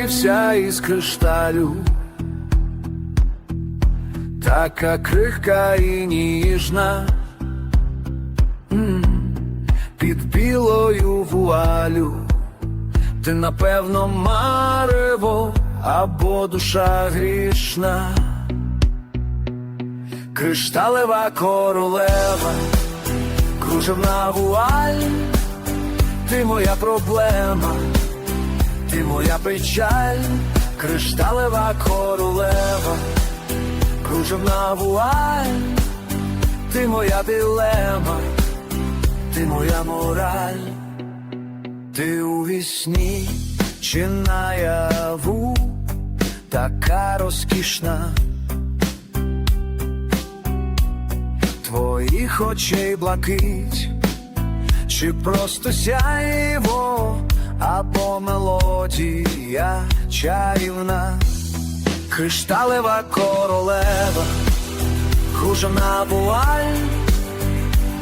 вся із кришталю, така крихка і ніжна, під білою вуалю, ти напевно марево або душа грішна, кришталева королева, кружевна вуаль, ти моя проблема. ти печаль, кришталева королева, кружевна вуаль, ти моя дилема, ти моя мораль, ти у вісні чи наяву, така розкішна. Твоїх очей блакить, чи просто сяєво, або мелодія чарівна, кришталева королева, кружевна вуаль,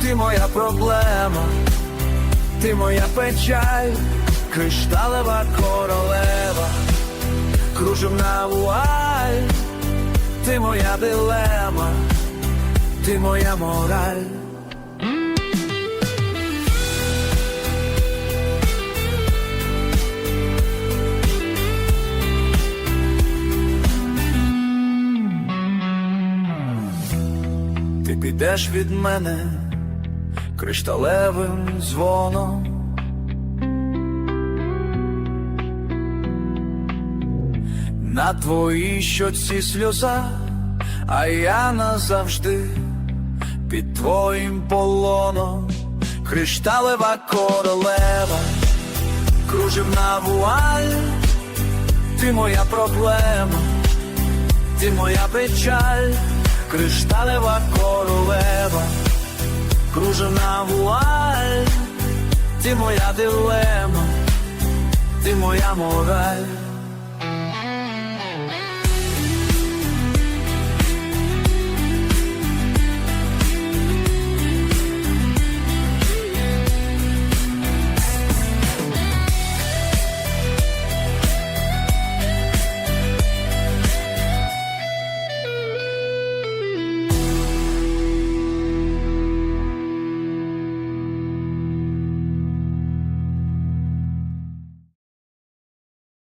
ти моя проблема, ти моя печаль, кришталева королева, кружевна вуаль, ти моя дилема, ти моя мораль. Ти підеш від мене кришталевим дзвоном. На твоїй щоці сльоза, а я назавжди під твоїм полоном, кришталева королева, кружевна вуаль, ти моя проблема, ти моя печаль, кришталева королева, кружена вуаль, ти моя дилема, ти моя мораль.